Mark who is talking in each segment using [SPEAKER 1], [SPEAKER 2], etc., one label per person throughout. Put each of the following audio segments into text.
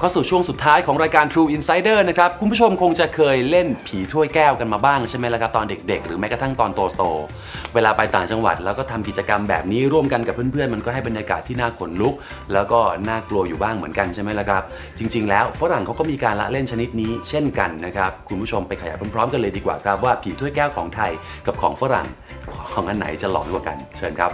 [SPEAKER 1] เข้าสู่ช่วงสุดท้ายของรายการ True Insider นะครับ คุณผู้ชมคงจะเคยเล่นผีถ้วยแก้วกันมาบ้างใช่ไหมล่ะครับตอนเด็ก ๆ หรือแม้กระทั่งตอนโตๆเวลาไปต่างจังหวัดแล้วก็ทำกิจกรรมแบบนี้ร่วมกันกับเพื่อนๆ มันก็ให้บรรยากาศที่น่าขนลุก แล้วก็น่ากลัวอยู่บ้างเหมือนกันใช่ไหมล่ะครับ จริง ๆ แล้วฝรั่งเขาก็มีการละเล่นชนิดนี้เช่นกันนะครับคุณผู้ชมไปขยายพร้อมๆ กันเลยดีกว่าครับว่าผีถ้วยแก้วของไทยกับของฝรั่งของอันไหนจะหลอนกว่ากัน เชิญครับ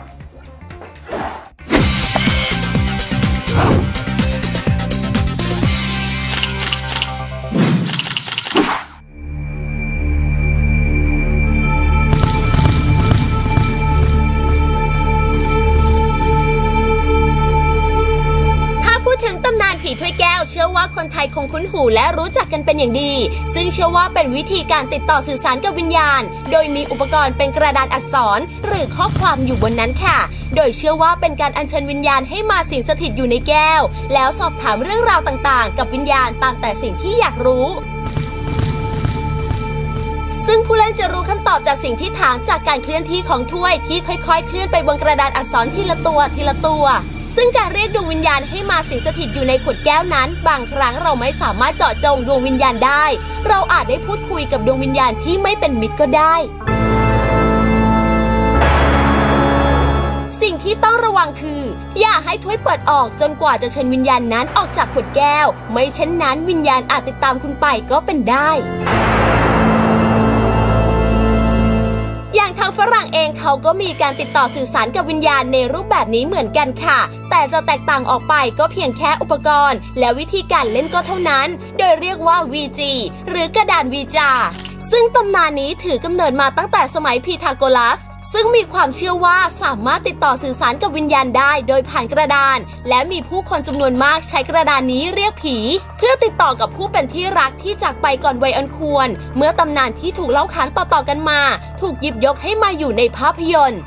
[SPEAKER 2] ผีถ้วยแก้วเชื่อว่าคนไทยคงคุ้นหูและรู้จักกันเป็นอย่างดี ซึ่งเชื่อว่าเป็นวิธีการติดต่อสื่อสารกับวิญญาณ โดยมีอุปกรณ์เป็นกระดานอักษร หรือข้อความอยู่บนนั้นค่ะ โดยเชื่อว่าเป็นการอัญเชิญวิญญาณให้มาสิงสถิตอยู่ในแก้ว แล้วสอบถามเรื่องราวต่างๆ กับวิญญาณตามแต่สิ่งที่อยากรู้ซึ่งผู้เล่นจะรู้คำตอบจากสิ่งที่ถามจากการเคลื่อนที่ของถ้วยที่ค่อยๆ เคลื่อนไปบนกระดานอักษรทีละตัวทีละตัว ซึ่งการเรียกดวงวิญญาณให้มาสิงสถิตอยู่ในขวดแก้วนั้น บางครั้งเราไม่สามารถเจาะจงดวงวิญญาณได้ เราอาจได้พูดคุยกับดวงวิญญาณที่ไม่เป็นมิตรก็ได้ สิ่งที่ต้องระวังคือ อย่าให้ถ้วยเปิดออกจนกว่าจะเชิญวิญญาณนั้นออกจากขวดแก้ว ไม่เช่นนั้นวิญญาณอาจติดตามคุณไปก็เป็นได้ ทางฝรั่งเองเขาก็มีการติดต่อสื่อสารกับวิญญาณในรูปแบบนี้เหมือนกันค่ะ แต่จะแตกต่างออกไปก็เพียงแค่อุปกรณ์ และวิธีการเล่นก็เท่านั้น โดยเรียกว่า VG หรือกระดานวีจาซึ่งตำนานนี้ถือกำเนิดมาตั้งแต่สมัยพีทาโกรัส ซึ่งมีความเชื่อว่าสามารถติดต่อสื่อสารกับวิญญาณได้โดยผ่านกระดาน และมีผู้คนจำนวนมากใช้กระดานนี้เรียกผี เพื่อติดต่อกับผู้เป็นที่รักที่จากไปก่อนวัยอันควร เมื่อตำนานที่ถูกเล่าขานต่อๆกันมา ถูกหยิบยกให้มาอยู่ในภาพยนตร์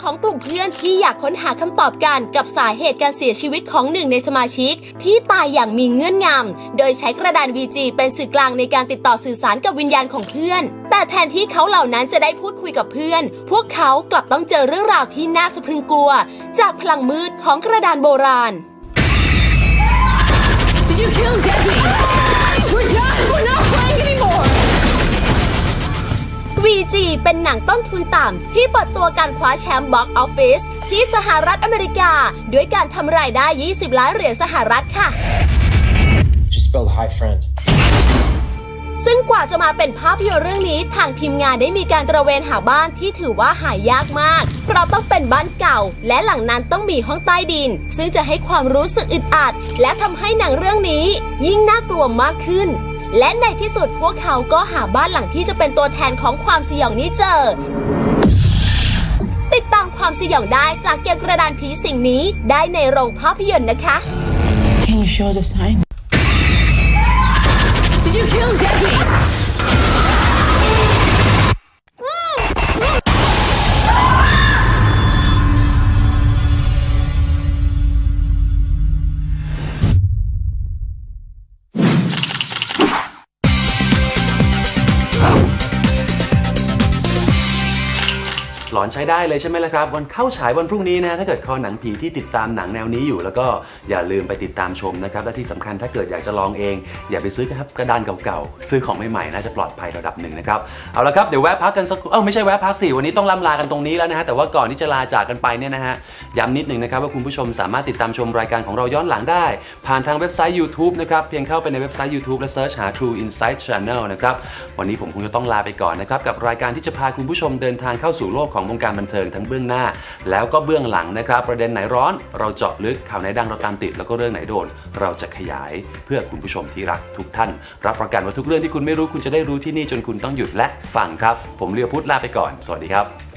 [SPEAKER 2] ของกลุ่มเพื่อนที่อยากค้นหาคำตอบกันกับสาเหตุการเสียชีวิตของหนึ่งในสมาชิก ที่ตายอย่างมีเงื่อนงำ โดยใช้กระดาน VG เป็นสื่อกลางในการติดต่อสื่อสารกับวิญญาณของเพื่อน แต่แทนที่เขาเหล่านั้นจะได้พูดคุยกับเพื่อน พวกเขากลับต้องเจอเรื่องราวที่น่าสะพรึงกลัว จากพลังมืดของกระดานโบราณ
[SPEAKER 3] Did you kill Debbie? We're done. We're not
[SPEAKER 2] VG เป็นหนังต้นทุนต่ำที่เปิดตัวการคว้าแชมป์บ็อกออฟฟิศที่สหรัฐอเมริกา ด้วยการทำรายได้ 20 ล้านเหรียญสหรัฐค่ะ
[SPEAKER 4] Just spelled hi friend.
[SPEAKER 2] ซึ่งกว่าจะมาเป็นภาพยนตร์เรื่องนี้ทางทีมงานได้มีการตระเวนหาบ้านที่ถือว่าหายากมาก เพราะต้องเป็นบ้านเก่า และหลังนั้นต้องมีห้องใต้ดิน ซึ่งจะให้ความรู้สึกอึดอัด และทำให้หนังเรื่องนี้ ยิ่งน่ากลัวมากขึ้น และในที่สุดพวกเขาก็หาบ้านหลังที่จะเป็นตัวแทนของความสยองนี้เจอ ติดตามความสยองได้จากเกมกระดานผีสิ่งนี้ได้ในโรงภาพยนตร์นะคะ
[SPEAKER 3] Can you show us a sign? Did you kill Debbie?
[SPEAKER 1] หลอนใช้ได้เลยใช่ไหมล่ะครับ วันเข้าฉายวันพรุ่งนี้นะถ้าเกิดคอหนังผีที่ติดตามหนังแนวนี้อยู่ แล้วก็อย่าลืมไปติดตามชมนะครับและที่สำคัญถ้าเกิดอยากจะลองเอง อย่าไปซื้อครับกระดานเก่าๆซื้อของใหม่ๆน่าจะปลอดภัยระดับหนึ่งนะครับเอาละครับเดี๋ยวแวะพักกันสักเอ้าไม่ใช่แวะพักสิวันนี้ต้องล่ำลากันตรงนี้แล้วนะฮะแต่ว่าก่อนที่จะลาจากกันไปเนี่ยนะฮะย้ำนิดหนึ่งนะครับว่าคุณผู้ชมสามารถติดตามชมรายการของเราย้อนหลังได้ ผ่านทางเว็บไซต์ YouTube นะครับเพียงเข้าไปในเว็บไซต์ YouTube และเซิร์ชหา True Insight Channel นะครับวันนี้ผมคงจะต้องลาไปก่อนนะครับกับรายการที่จะพาคุณผู้ชมเดินทางเข้าสู่โลกของวงการบันเทิงทั้งเบื้องหน้า แล้วก็เบื้องหลังนะครับ ประเด็นไหนร้อนเราเจาะลึกข่าวไหนดังเราตามติดแล้วก็เรื่องไหนโดน เราจะขยายเพื่อคุณผู้ชมที่รักทุกท่าน รับประกันว่าทุกเรื่องที่คุณไม่รู้คุณจะได้รู้ที่นี่จนคุณต้องหยุดและฟังครับ ผมเลียวพุทธลาไปก่อน สวัสดีครับ